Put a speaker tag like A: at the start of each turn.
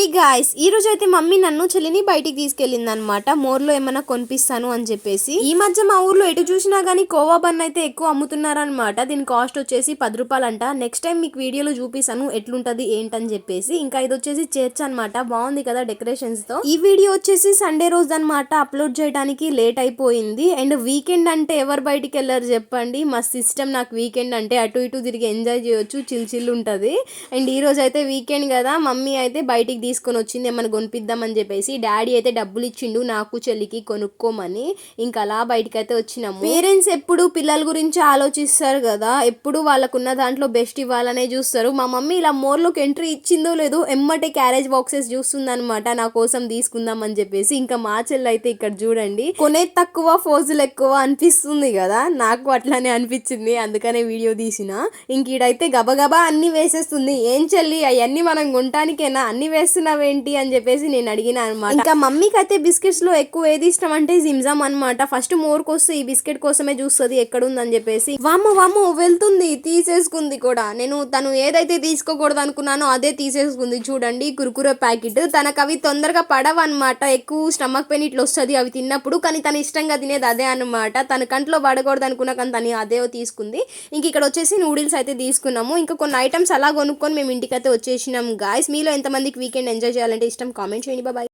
A: Hey guys ఈ రోజు అయితే మమ్మీ నన్ను చెల్లిని బయటికి తీసుకెళ్ళింది అనమాట మోర్లో ఏమైనా కొనిపిస్తాను అని చెప్పేసి. ఈ మధ్య మా ఊర్లో ఎటు చూసినా గానీ కోవా బన్ అయితే ఎక్కువ అమ్ముతున్నారనమాట దీని కాస్ట్ వచ్చేసి పది రూపాయలంట. నెక్స్ట్ టైం మీకు వీడియోలో చూపిస్తాను ఎట్లుంటది ఏంటని చెప్పేసి. ఇంకా ఇది వచ్చేసి చర్చ్ అనమాట బాగుంది కదా డెకరేషన్స్తో. ఈ వీడియో వచ్చేసి సండే రోజు అనమాట అప్లోడ్ చేయడానికి లేట్ అయిపోయింది. అండ్ వీకెండ్ అంటే ఎవరు బయటికి వెళ్ళారు చెప్పండి. మా సిస్టమ్ నాకు వీకెండ్ అంటే అటు ఇటు తిరిగి ఎంజాయ్ చేయొచ్చు చిల్ చిల్ ఉంటది. అండ్ ఈ రోజు అయితే వీకెండ్ కదా మమ్మీ అయితే బయటికి తీసుకొని వచ్చింది ఏమైనా కొనిపిద్దామని చెప్పేసి డాడీ అయితే డబ్బులు ఇచ్చిండు నాకు చెల్లికి కొనుక్కోమని. ఇంకా అలా బయటికి అయితే వచ్చినాము. పేరెంట్స్ ఎప్పుడు పిల్లల గురించి ఆలోచిస్తారు కదా ఎప్పుడు వాళ్ళకున్న దాంట్లో బెస్ట్ ఇవ్వాలనే చూస్తారు. మా మమ్మీ ఇలా మోర్లోకి ఎంట్రీ ఇచ్చిందో లేదో ఎమ్మటే క్యారేజ్ బాక్సెస్ చూస్తుంది అనమాట నా కోసం తీసుకుందాం అని చెప్పేసి. ఇంకా మా చెల్లి అయితే ఇక్కడ చూడండి కొనే తక్కువ ఫోజులు ఎక్కువ అనిపిస్తుంది కదా. నాకు అట్లానే అనిపించింది అందుకనే వీడియో తీసిన. ఇంక ఈడైతే గబగబా అన్ని వేసేస్తుంది. ఏం చెల్లి అవన్నీ మనం కొనటానికైనా? అన్ని చేస్తున్నావేంటి అని చెప్పేసి నేను అడిగిన అనమాట ఇంకా మమ్మీకి అయితే బిస్కెట్స్లో ఎక్కువ ఏది ఇష్టం అంటే జిమ్జామ్ అనమాట ఫస్ట్ మోర్కి వస్తే ఈ బిస్కెట్ కోసమే చూస్తుంది ఎక్కడుందని చెప్పేసి. వామ్మ వామ్మ వెళ్తుంది తీసేసుకుంది కూడా. నేను తను ఏదైతే తీసుకోకూడదు అనుకున్నానో అదే తీసేసుకుంది. చూడండి కురుకురే ప్యాకెట్. తనకు అవి తొందరగా పడవు అనమాట ఎక్కువ స్టమక్ పెయిన్ ఇట్లా వస్తుంది అవి తిన్నప్పుడు. కానీ తను ఇష్టంగా తినేది అదే అనమాట తన కంట్లో పడకూడదు అనుకున్నా కానీ తను అదే తీసుకుంది. ఇంక ఇక్కడ వచ్చేసి నూడిల్స్ అయితే తీసుకున్నాము. ఇంకా కొన్ని ఐటమ్స్ అలా కొనుక్కొని మేము ఇంటికి అయితే వచ్చేసినాం గాయస్. మీలో ఎంతమందికి వీకెండ్ ఎంజాయ్ చేయాలంటే ఇష్టం. కామెంట్ చేయండి. బాబాయ్